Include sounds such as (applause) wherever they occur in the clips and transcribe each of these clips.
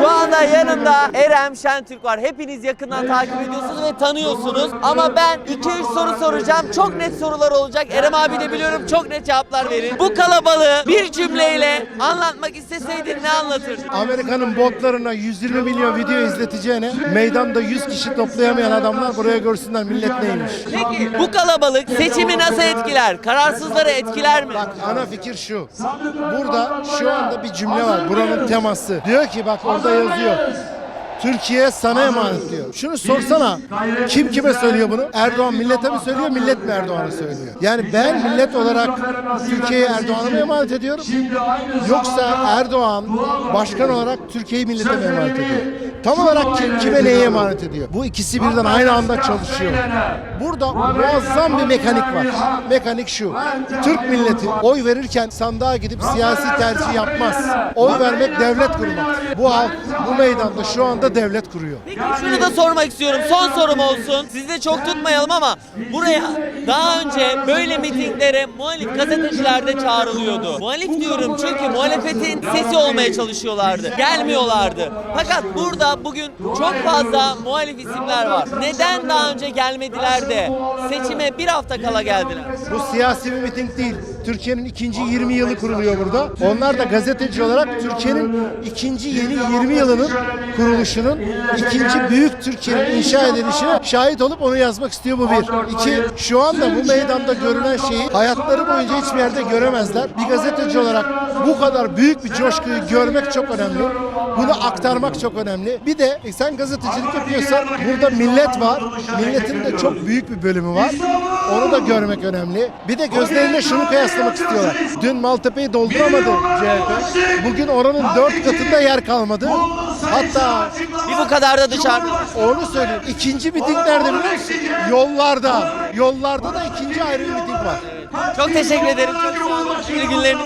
Burada yanımda Erem Şentürk var. Hepiniz yakından takip ediyorsunuz ve tanıyorsunuz. Ama ben 2-3 soru soracağım. Çok net sorular olacak. Erem abi de biliyorum çok net cevaplar verir. Bu kalabalığı bir cümleyle anlatmak isteseydin ne anlatırdın? Amerika'nın botlarına 120 milyon video izleteceğine meydanda 100 kişi toplayamayan adamlar buraya görsünler millet neymiş. Peki bu kalabalık seçimi nasıl etkiler? Kararsızları etkiler mi? Bak ana fikir şu. Burada şu anda bir cümle var. Buranın teması. Diyor ki bak orada yazıyor. Türkiye sana emanet diyor. Şunu sorsana. Kim kime söylüyor bunu? Erdoğan millete mi söylüyor, millet mi Erdoğan'a söylüyor? Yani ben millet olarak Türkiye'yi Erdoğan'a mı emanet ediyorum? Yoksa Erdoğan başkan olarak Türkiye'yi millete mi emanet ediyor? Tam olarak kim kime neye emanet ediyor? Bu ikisi birden aynı anda çalışıyor. Burada muazzam bir mekanik var. Mekanik şu. Türk milleti oy verirken sandığa gidip siyasi tercih yapmaz. Oy vermek devlet kurmak. Bu halk bu meydanda şu anda devlet kuruyor. Peki şunu da sormak istiyorum. Son sorum olsun. Sizi de çok tutmayalım ama buraya daha önce böyle mitinglere muhalif gazeteciler de çağrılıyordu. Muhalif diyorum çünkü muhalefetin sesi olmaya çalışıyorlardı. Gelmiyorlardı. Fakat burada bugün çok fazla muhalif isimler var. Neden daha önce gelmediler de seçime bir hafta kala geldiler? Bu siyasi bir miting değil. Türkiye'nin ikinci 20 yılı kuruluyor burada. Onlar da gazeteci olarak Türkiye'nin ikinci yeni 20 yılının kuruluşunun ikinci büyük Türkiye'nin inşa edilişine şahit olup onu yazmak istiyor bu bir. İki, şu anda bu meydanda görülen şeyi hayatları boyunca hiçbir yerde göremezler. Bir gazeteci olarak bu kadar büyük bir coşkuyu görmek çok önemli. Bunu aktarmak çok önemli. Bir de e, sen gazetecilik yapıyorsan burada millet var. Milletin de çok büyük bir bölümü var. Onu da görmek önemli. Bir de gözlerine şunu kıyaslamak istiyorlar. Dün Maltepe'yi dolduramadı CHP. Bugün oranın dört katında yer kalmadı. Hatta Bir bu kadar da dışarıda. onu söyleyeyim. İkinci miting nerede biliyor musun? Yollarda. Yollarda da ikinci ayrı bir miting var. Çok teşekkür ederim. Çok sağ olun. İyi günleriniz.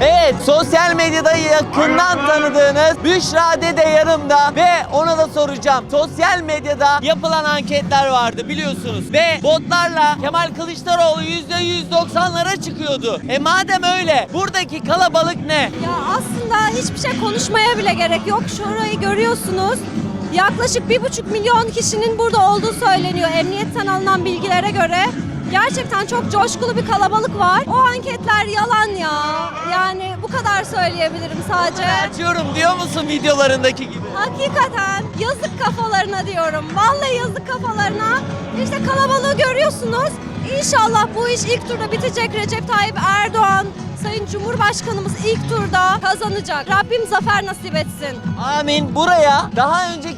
Evet, sosyal medyada yakından tanıdığınız Büşra Dede yanımda ve ona da soracağım. Sosyal medyada yapılan anketler vardı biliyorsunuz ve botlarla Kemal Kılıçdaroğlu %190'lara çıkıyordu. E madem öyle, buradaki kalabalık ne? Ya aslında hiçbir şey konuşmaya bile gerek yok. Şurayı görüyorsunuz. Yaklaşık bir buçuk milyon kişinin burada olduğu söyleniyor emniyetten alınan bilgilere göre. Gerçekten çok coşkulu bir kalabalık var. O anketler yalan ya. Yani bu kadar söyleyebilirim sadece. Açıyorum diyor musun videolarındaki gibi? Hakikaten yazık kafalarına diyorum. Vallahi yazık kafalarına. İşte kalabalığı görüyorsunuz. İnşallah bu iş ilk turda bitecek. Recep Tayyip Erdoğan, Sayın Cumhurbaşkanımız ilk turda kazanacak. Rabbim zafer nasip etsin. Amin. Buraya daha önceki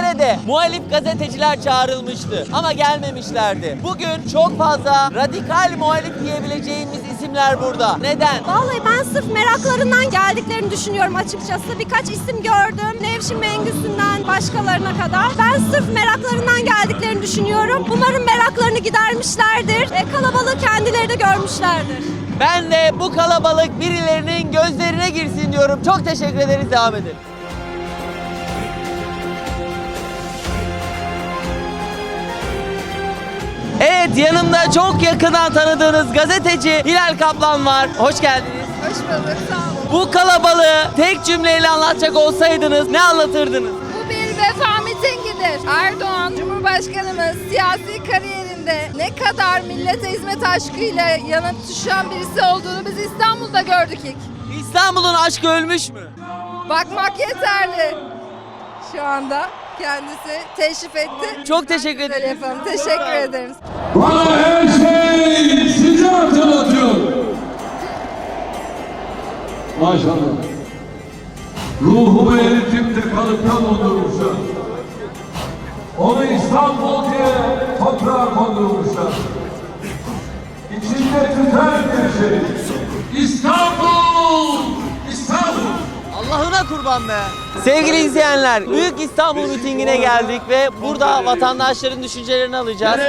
mitinglere de muhalif gazeteciler çağrılmıştı ama gelmemişlerdi. Bugün çok fazla radikal muhalif diyebileceğimiz isimler burada. Neden? Vallahi ben sırf meraklarından geldiklerini düşünüyorum açıkçası. Birkaç isim gördüm. Nevşin Mengüsü'nden başkalarına kadar. Ben sırf meraklarından geldiklerini düşünüyorum. Umarım meraklarını gidermişlerdir. E, kalabalığı kendileri de görmüşlerdir. Ben de bu kalabalık birilerinin gözlerine girsin diyorum. Çok teşekkür ederiz. Devam edelim. Evet yanımda çok yakından tanıdığınız gazeteci Hilal Kaplan var. Hoş geldiniz. Hoş bulduk, sağ olun. Bu kalabalığı tek cümleyle anlatacak olsaydınız ne anlatırdınız? Bu bir vefa mitingidir. Erdoğan, Cumhurbaşkanımız siyasi kariyerinde ne kadar millete hizmet aşkıyla yanıp tutuşan birisi olduğunu biz İstanbul'da gördük ilk. İstanbul'un aşkı ölmüş mü? Bakmak yeterli. Şu anda kendisi teşrif etti. Çok teşekkür ederim. yapalım. Teşekkür ederiz. Bana her şey sizi hatırlatıyor. Maşallah. Ruhumu eritip de kalıpta dondurmuşlar. Onu İstanbul diye toprağa kondurmuşlar. İçinde tüter bir şey. İstanbul! Allah'ına kurban be. Sevgili izleyenler, Büyük İstanbul mitingine geldik ve burada vatandaşların düşüncelerini alacağız.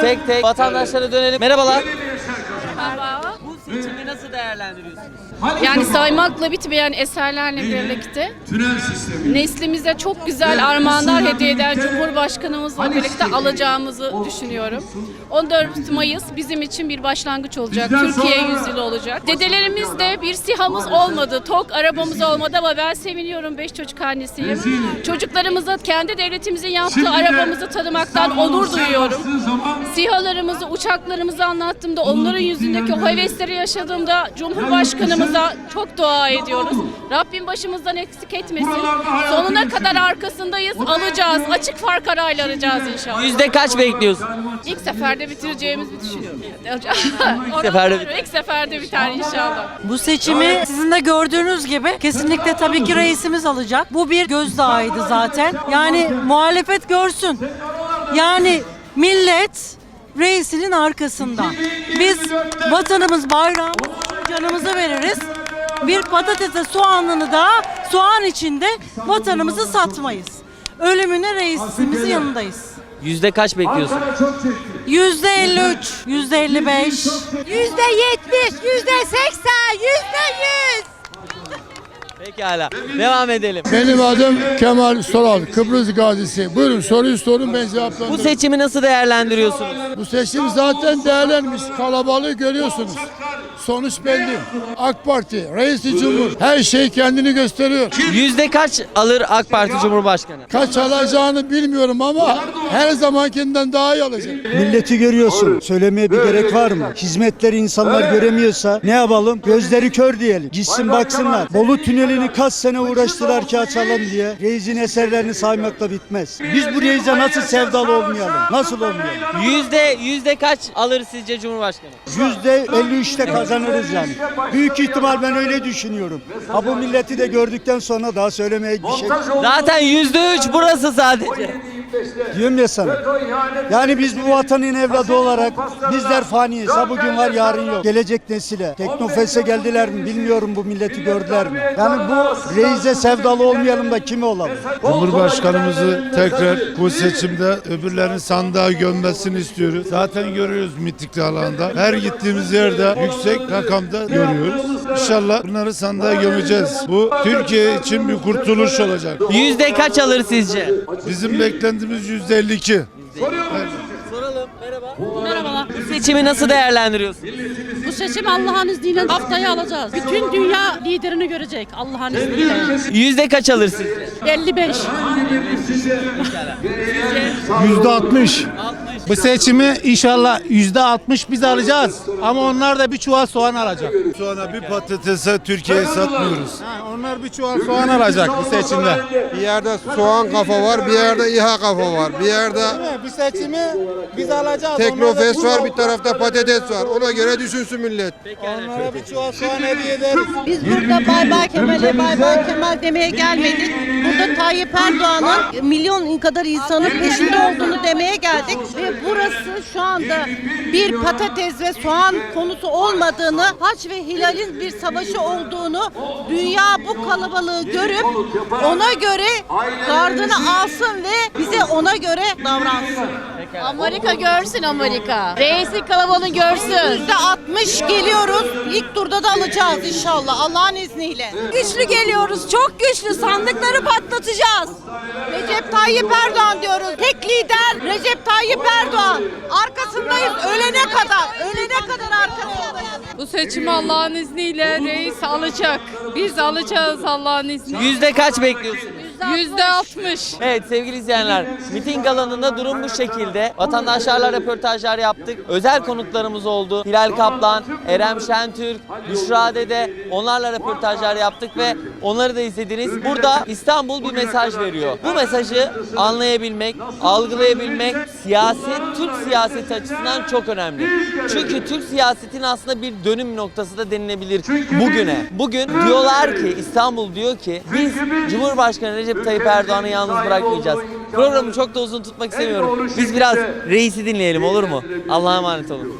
Tek tek vatandaşlara dönelim. Merhabalar. Merhaba. Bu seçimi nasıl değerlendiriyorsunuz? Yani saymakla bitmeyen eserlerle birlikte neslimize çok güzel armağanlar hediye eden Cumhurbaşkanımızla birlikte alacağımızı düşünüyorum. 14 Mayıs bizim için bir başlangıç olacak. Bizden Türkiye sonra- yüzyılı olacak. Dedelerimiz de bir sihamız olmadı. Tok arabamız olmadı ama ben seviniyorum. Beş çocuk annesiyim. Çocuklarımıza kendi devletimizin yaptığı Şimdi arabamızı tanımaktan onur duyuyorum. SİHA'larımızı, uçaklarımızı anlattığımda, onların yüzündeki o hevesleri yaşadığımda Cumhurbaşkanımıza çok dua ediyoruz. Rabbim başımızdan eksik etmesin. Sonuna kadar arkasındayız, alacağız. Açık fark kararıyla alacağız inşallah. Yüzde kaç bekliyorsun? İlk seferde bitireceğimizi düşünüyorum. (laughs) İlk seferde İlk seferde biter inşallah. Bu seçimi sizin de gördüğünüz gibi kesinlikle tabii ki reisimiz alacak. Bu bir gözdağıydı zaten. Yani muhalefet görsün. Yani millet reisinin arkasında. Biz vatanımız bayrağımız canımızı veririz. Bir patatese soğanını da soğan içinde vatanımızı satmayız. Ölümüne reisimizin yanındayız. Yüzde kaç bekliyorsun? Yüzde 53, yüzde 55. Yüzde yetmiş, yüzde seksen, yüzde yüz. Pekala. Devam edelim. Benim adım Kemal Soral, Kıbrıs gazisi. Buyurun soruyu sorun ben Bu cevaplandırırım. seçimi nasıl değerlendiriyorsunuz? Bu seçim zaten değerlenmiş. Kalabalığı görüyorsunuz. Sonuç belli. AK Parti, Reisi Cumhur her şey kendini gösteriyor. Yüzde kaç alır AK Parti Cumhurbaşkanı? Kaç alacağını bilmiyorum ama her zamankinden daha iyi alacak. Milleti görüyorsun. Söylemeye bir gerek var mı? Hizmetleri insanlar göremiyorsa ne yapalım? Gözleri kör diyelim. Gitsin baksınlar. Bolu tünelini kaç sene uğraştılar ki açalım diye. Reis'in eserlerini saymakla bitmez. Biz bu reise nasıl sevdalı olmayalım? Nasıl olmayalım? Yüzde yüzde kaç alır sizce Cumhurbaşkanı? Yüzde 53'te kazanırız yani. Büyük ihtimal ben öyle düşünüyorum. Ha bu milleti de gördükten sonra daha söylemeye bir şey Zaten yüzde üç burası sadece. Diyorum ya sana. Yani biz bu vatanın evladı olarak bizler faniyiz. Ha bugün var yarın yok. Gelecek nesile. Teknofest'e geldiler mi bilmiyorum bu milleti gördüler mi? Yani bu reise sevdalı olmayalım da kimi olalım? Cumhurbaşkanımızı tekrar bu seçimde öbürlerin sandığa gömmesini istiyoruz. Zaten görüyoruz mitikli alanda. Her gittiğimiz yerde yüksek rakamda görüyoruz. İnşallah bunları sandığa gömeceğiz. Bu Türkiye için bir kurtuluş olacak. Yüzde kaç alır sizce? Bizim beklentimiz yüzde 52. Soralım. Merhaba. Merhabalar. Bu seçimi nasıl değerlendiriyorsun? Bu seçim Allah'ın izniyle haftaya alacağız. Bütün dünya liderini görecek Allah'ın izniyle. Yüzde kaç alır sizce? 55. Yüzde 60. Bu seçimi inşallah yüzde 60 biz alacağız. Ama onlar da bir çuval soğan alacak. Soğana bir patatese Türkiye'ye satmıyoruz. Ha, onlar bir çuval soğan alacak bu seçimde. Bir yerde soğan kafa var, bir yerde İHA kafa var, bir yerde? Bu seçimi biz alacağız. Teknofest var, bir tarafta patates var. Ona göre düşünsün millet. Onlara bir çuval soğan hediye ederiz. Biz burada Bay Bay Kemal'e Bay Bay Kemal demeye gelmedik. Burada Tayyip Erdoğan'ın milyon kadar insanın peşinde olduğunu demeye geldik. Ve burası şu anda bir patates ve soğan konusu olmadığını, Haç ve Hilal'in bir savaşı olduğunu, dünya bu kalabalığı görüp ona göre gardını alsın ve bize ona göre davransın. Amerika görsün Amerika. Reisi kalabalığını görsün. Yüzde 60 geliyoruz. İlk turda da alacağız inşallah Allah'ın izniyle. Güçlü geliyoruz, çok güçlü. Sandıkları patlatacağız. Recep Tayyip Erdoğan diyoruz. Tek lider Recep Tayyip Erdoğan. Arkasındayız ölene kadar. Ölene kadar arkasındayız. Bu seçimi Allah'ın izniyle reis alacak. Biz alacağız Allah'ın izniyle. Yüzde kaç bekliyorsunuz? Yüzde 60. Evet sevgili izleyenler, miting alanında durum bu şekilde. Vatandaşlarla röportajlar yaptık. Özel konuklarımız oldu. Hilal Kaplan, Erem Şentürk, Büşra Dede. Onlarla röportajlar yaptık ve onları da izlediniz. Burada İstanbul bir mesaj veriyor. Bu mesajı anlayabilmek, algılayabilmek siyaset, Türk siyaseti açısından çok önemli. Çünkü Türk siyasetinin aslında bir dönüm noktası da denilebilir bugüne. Bugün diyorlar ki İstanbul diyor ki biz Cumhurbaşkanı Recep Tayyip Erdoğan'ı yalnız bırakmayacağız. Programı çok da uzun tutmak istemiyorum. Biz biraz reisi dinleyelim olur mu? Allah'a emanet olun.